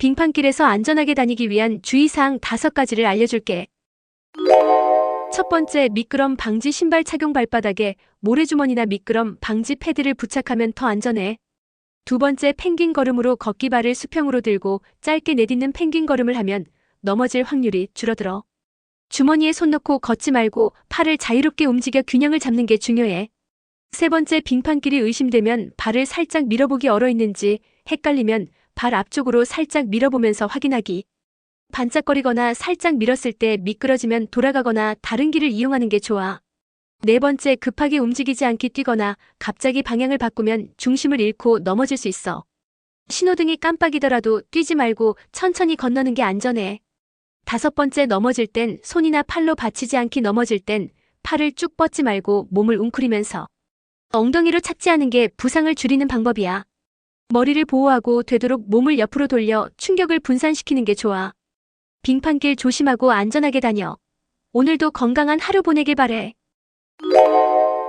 빙판길에서 안전하게 다니기 위한 주의사항 다섯 가지를 알려줄게. 첫 번째, 미끄럼 방지 신발 착용 발바닥에 모래주머니나 미끄럼 방지 패드를 부착하면 더 안전해. 두 번째, 펭귄 걸음으로 걷기 발을 수평으로 들고 짧게 내딛는 펭귄 걸음을 하면 넘어질 확률이 줄어들어. 주머니에 손 넣고 걷지 말고 팔을 자유롭게 움직여 균형을 잡는 게 중요해. 세 번째, 빙판길이 의심되면 발을 살짝 밀어보기 얼어 있는지 헷갈리면 발 앞쪽으로 살짝 밀어보면서 확인하기. 반짝거리거나 살짝 밀었을 때 미끄러지면 돌아가거나 다른 길을 이용하는 게 좋아. 네 번째, 급하게 움직이지 않게 뛰거나 갑자기 방향을 바꾸면 중심을 잃고 넘어질 수 있어. 신호등이 깜빡이더라도 뛰지 말고 천천히 건너는 게 안전해. 다섯 번째, 넘어질 땐 손이나 팔로 받치지 않게 넘어질 땐 팔을 쭉 뻗지 말고 몸을 웅크리면서 엉덩이로 착지 하는 게 부상을 줄이는 방법이야. 머리를 보호하고 되도록 몸을 옆으로 돌려 충격을 분산시키는 게 좋아. 빙판길 조심하고 안전하게 다녀. 오늘도 건강한 하루 보내길 바래.